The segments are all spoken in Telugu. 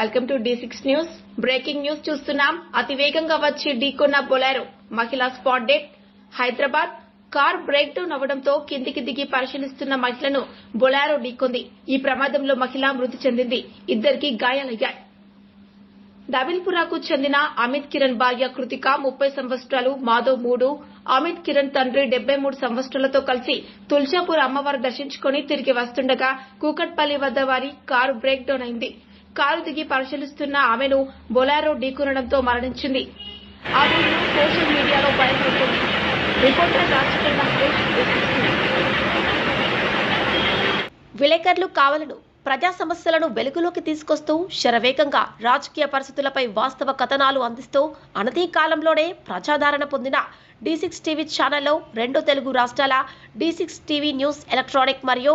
Welcome to D six news. Breaking news చూస్తున్నాం. అతి వేగంగా వచ్చి ఢీకొన్న బొలారో మహిళా spot dead Hyderabad car breakdown అవడంతో కిందికి దిగి పరిశీలిస్తున్న మహిళను బొలారో ఢీకొంది. ఈ ప్రమాదంలో మహిళ మృతి చెందింది. ఇద్దరికి గాయాలయ్యాయి. డబిల్పురాకు చెందిన అమిత్ కిరణ్ భార్య కృతిక ముప్పై సంవత్సరాలు మాధవ్ మూడు అమిత్ కిరణ్ తండ్రి డెబ్బై మూడు సంవత్సరాలతో కలిసి తుల్జాపూర్ అమ్మవారు దర్శించుకుని తిరిగి వస్తుండగా కూకట్పల్లి వద్ద వారి కారు బ్రేక్ డౌన్ అయింది. కారు దిగి పరిశీలిస్తున్న ఆమెను బొలారో ఢీకొనడంతో మరణించింది. ఆ వీడియో సోషల్ మీడియాలో వైరల్ రిపోర్టర్ రాజకీయ విలేకరులు కావలను ప్రజా సమస్యలను వెలుగులోకి తీసుకొస్తూ శరవేగంగా రాజకీయ పరిస్థితులపై వాస్తవ కథనాలు అందిస్తూ అనతి కాలంలోనే ప్రజాదరణ పొందిన డి సిక్స్ టీవీ ఛానల్లో రెండు తెలుగు రాష్ట్రాల D six TV news electronic మరియు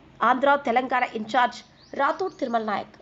ఆంధ్ర తెలంగాణ ఇన్ఛార్జ్ రాథోడ్ తిరుమల నాయక్